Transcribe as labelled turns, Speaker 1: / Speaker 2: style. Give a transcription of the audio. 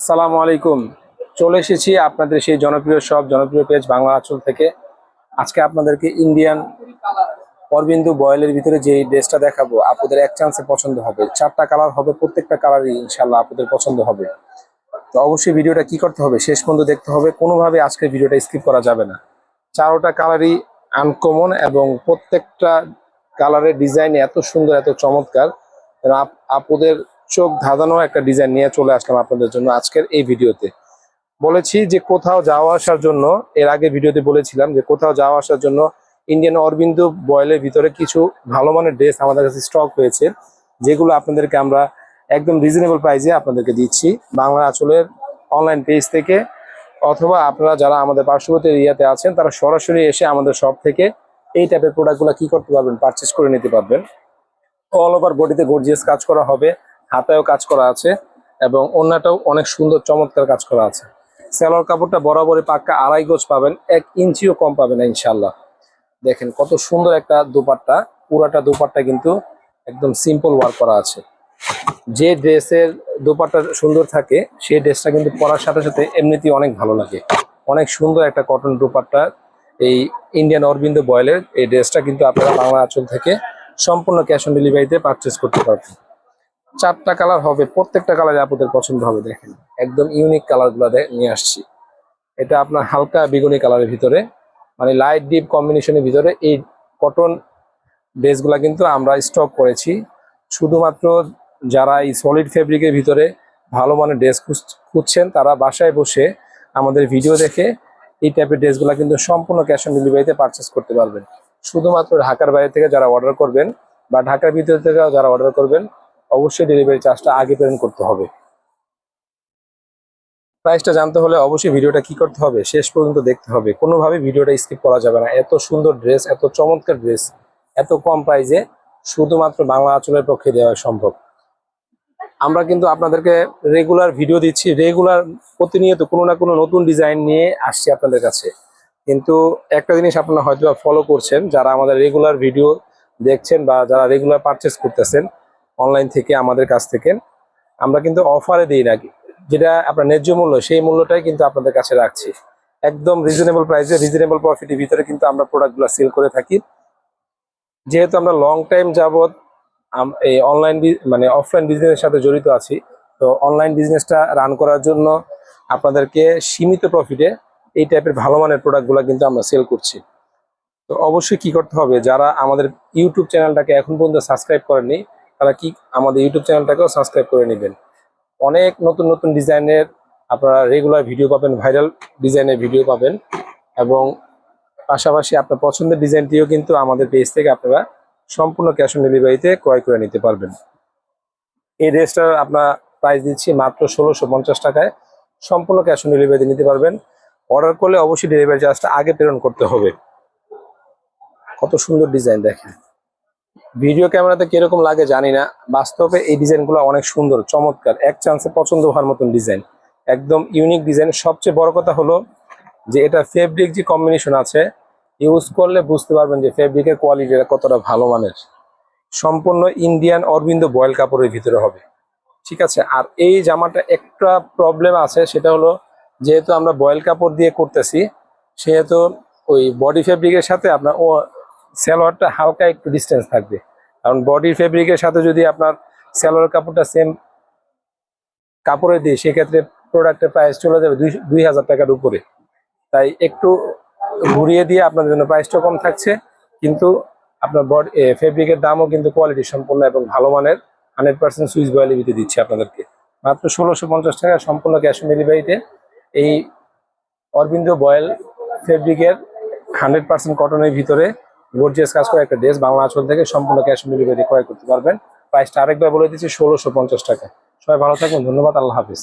Speaker 1: আসসালামু আলাইকুম। চলে এসেছি আপনাদের সেই জনপ্রিয় সব, জনপ্রিয় পেজ বাংলা আঁচল থেকে। আজকে আপনাদেরকে ইন্ডিয়ান অরবিন্দু বয়েলের ভিতরে যে ড্রেসটা দেখাবো আপনাদের এক চান্সে পছন্দ হবে। চারটা কালার হবে, প্রত্যেকটা কালারই ইনশাল্লাহ আপনাদের পছন্দ হবে। তো অবশ্যই ভিডিওটা কি করতে হবে, শেষ পর্যন্ত দেখতে হবে। কোনোভাবে আজকের ভিডিওটা স্কিপ করা যাবে না। চারোটা কালারই আনকমন এবং প্রত্যেকটা কালারের ডিজাইন এত সুন্দর, এত চমৎকার। যেন আপ- আপুদের চোখ ধাঁধানো একটা ডিজাইন নিয়ে চলে আসলাম আপনাদের জন্য আজকের এই ভিডিওতে। বলেছি যে কোথাও যাওয়া আসার জন্য, এর আগে ভিডিওতে বলেছিলাম যে কোথাও যাওয়া আসার জন্য ইন্ডিয়ান অরবিন্দু বয়েলের ভিতরে কিছু ভালো মানের ড্রেস আমাদের কাছে স্টক হয়েছে, যেগুলো আপনাদেরকে আমরা একদম রিজনেবল প্রাইসে আপনাদেরকে দিচ্ছি। বাংলা আঁচলের অনলাইন পেজ থেকে, অথবা আপনারা যারা আমাদের পার্শ্ববর্তী এরিয়াতে আছেন, তারা সরাসরি এসে আমাদের শপ থেকে এই টাইপের প্রোডাক্টগুলো কি করতে পারবেন পারচেস করে নিতে পারবেন। অল ওভার বডিতে গর্জিয়াস কাজ করা হবে। হাতায়ও কাজ করা আছে এবং অন্যটাও অনেক সুন্দর, চমৎকার কাজ করা আছে। সেলোয়ার কাপড়টা বরাবরই পাক্কা আড়াই গোজ পাবেন, এক ইঞ্চিও কম পাবেন ইনশাল্লাহ দেখেন কত সুন্দর একটা দুপাট্টা, পুরাটা দুপাট্টা কিন্তু একদম সিম্পল ওয়ার্ক করা আছে। যে ড্রেসের দুপাট্টা সুন্দর থাকে, সেই ড্রেসটা কিন্তু পরার সাথে সাথে এমনিতেই অনেক ভালো লাগে। অনেক সুন্দর একটা কটন দুপাট্টা, এই ইন্ডিয়ান অরবিন্দ বয়েলের এই ড্রেসটা কিন্তু আপনারা বাংলা আঁচল থেকে সম্পূর্ণ ক্যাশ অন ডেলিভারিতে পারচেস করতে পারবেন। চারটা কালার হবে, প্রত্যেকটা কালারে আপনাদের পছন্দ হবে, দেখেন। একদম ইউনিক কালারগুলো নিয়ে আসছি। এটা আপনার হালকা বেগুনি কালারের ভিতরে মানে লাইট ডিপ কম্বিনেশনের ভিতরে এই কটন ড্রেসগুলা কিন্তু আমরা স্টক করেছি। শুধুমাত্র যারা এই সলিড ফেব্রিকের ভিতরে ভালো মানের ড্রেস খুঁজছেন, তারা বাসায় বসে আমাদের ভিডিও দেখে এই টাইপের ড্রেসগুলো কিন্তু সম্পূর্ণ ক্যাশ অন ডেলিভারিতে পারচেস করতে পারবেন। শুধুমাত্র ঢাকার বাইরে থেকে যারা অর্ডার করবেন বা ঢাকার ভিতর থেকে যারা অর্ডার করবেন অবশ্যই ডেলিভারি চার্জটা আগে প্রেরণ করতে হবে। প্রাইসটা জানতে হলে অবশ্যই ভিডিওটা কি করতে হবে, শেষ পর্যন্ত দেখতে হবে। কোনোভাবে ভিডিওটা স্কিপ করা যাবে না। এত সুন্দর ড্রেস এত চমৎকার ড্রেস এত কম প্রাইসে শুধুমাত্র বাংলা আঁচলের পক্ষে দেওয়া সম্ভব। আমরা কিন্তু আপনাদেরকে রেগুলার ভিডিও দিচ্ছি। রেগুলার প্রতিনিয়ত কোনো না কোনো নতুন ডিজাইন নিয়ে আসছি আপনাদের কাছে। কিন্তু একটা জিনিস আপনারা হয়তো ফলো করছেন, যারা আমাদের রেগুলার ভিডিও দেখছেন বা যারা রেগুলার পারচেস করতেছেন অনলাইন থেকে আমাদের কাছ থেকে, আমরা কিন্তু অফারে দিই নাকি যেটা আপনার ন্যায্য মূল্য, সেই মূল্যটাই কিন্তু আপনাদের কাছে রাখছি। একদম রিজনেবল প্রাইসে রিজনেবল প্রফিটের ভিতরে কিন্তু আমরা প্রোডাক্টগুলো সেল করে থাকি। যেহেতু আমরা লং টাইম যাবৎ এই অনলাইন মানে অফলাইন বিজনেসের সাথে জড়িত আছি, তো অনলাইন বিজনেসটা রান করার জন্য আপনাদেরকে সীমিত প্রফিটে এই টাইপের ভালো মানের প্রোডাক্টগুলো কিন্তু আমরা সেল করছি। তো অবশ্যই কি করতে হবে, যারা আমাদের ইউটিউব চ্যানেলটাকে এখন পর্যন্ত সাবস্ক্রাইব করেননি তারা কি আমাদের ইউটিউব চ্যানেলটাকেও সাবস্ক্রাইব করে নেবেন। অনেক নতুন নতুন ডিজাইনের আপনারা রেগুলার ভিডিও পাবেন ভাইরাল ডিজাইনের ভিডিও পাবেন এবং পাশাপাশি আপনার পছন্দের ডিজাইনটিও কিন্তু আমাদের পেজ থেকে আপনারা সম্পূর্ণ ক্যাশ অন ডেলিভারিতে ক্রয় করে নিতে পারবেন। এই ড্রেসটার আপনার প্রাইস দিচ্ছি মাত্র ষোলোশো পঞ্চাশ টাকায়। সম্পূর্ণ ক্যাশ অন ডেলিভারিতে নিতে পারবেন। অর্ডার করলে অবশ্যই ডেলিভারি চার্জটা আগে প্রেরণ করতে হবে। কত সুন্দর ডিজাইন দেখেন। ভিডিও ক্যামেরাতে কীরকম লাগে জানি না। বাস্তবে এই ডিজাইনগুলো অনেক সুন্দর, চমৎকার। এক চান্সে পছন্দ হওয়ার মতন ডিজাইন। একদম ইউনিক ডিজাইন। সবচেয়ে বড় কথা হলো যে এটা ফেব্রিক যে কম্বিনেশন আছে ইউজ করলে বুঝতে পারবেন যে ফেব্রিকের কোয়ালিটিটা কতটা ভালো মানের। সম্পূর্ণ ইন্ডিয়ান অরবিন্দ বয়েল কাপড়ের ভিতরে হবে। ঠিক আছে? আর এই জামাটা একটা প্রবলেম আছে, সেটা হলো যেহেতু আমরা বয়েল কাপড় দিয়ে করতেছি, সেহেতু ওই বডি ফেব্রিকের সাথে আপনার সালোয়ারটা হালকা একটু ডিস্টেন্স থাকবে। কারণ বডির ফেব্রিকের সাথে যদি আপনার সালোয়ার কাপড়টা সেম কাপড়ে দিই, সেক্ষেত্রে প্রোডাক্টের প্রাইস চলে যাবে দুই হাজার টাকার উপরে। তাই একটু ঘুরিয়ে দিয়ে আপনাদের জন্য প্রাইসটা কম থাকছে, কিন্তু আপনার বডি ফেব্রিকের দামও কিন্তু কোয়ালিটি সম্পূর্ণ এবং ভালো মানের হান্ড্রেড পার্সেন্ট সুইচ বয়ালিবিতে দিচ্ছে আপনাদেরকে। মাত্র ষোলোশো পঞ্চাশ টাকা সম্পূর্ণ ক্যাশ অন ডেলিভারিতে এই অরবিন্দ বয়েল ফেব্রিকের হান্ড্রেড পার্সেন্ট কটনের ভিতরে গর্জিয়াস কাজ করে একটা ড্রেস বাংলা আঁচল থেকে সম্পূর্ণ ক্যাশ অন ডেলিভারি ক্রয় করতে পারবেন। প্রাইসটা আরেকবার বলে দিচ্ছি, ষোলোশো পঞ্চাশ টাকা। সবাই ভালো থাকবেন ধন্যবাদ, আল্লাহ হাফিজ।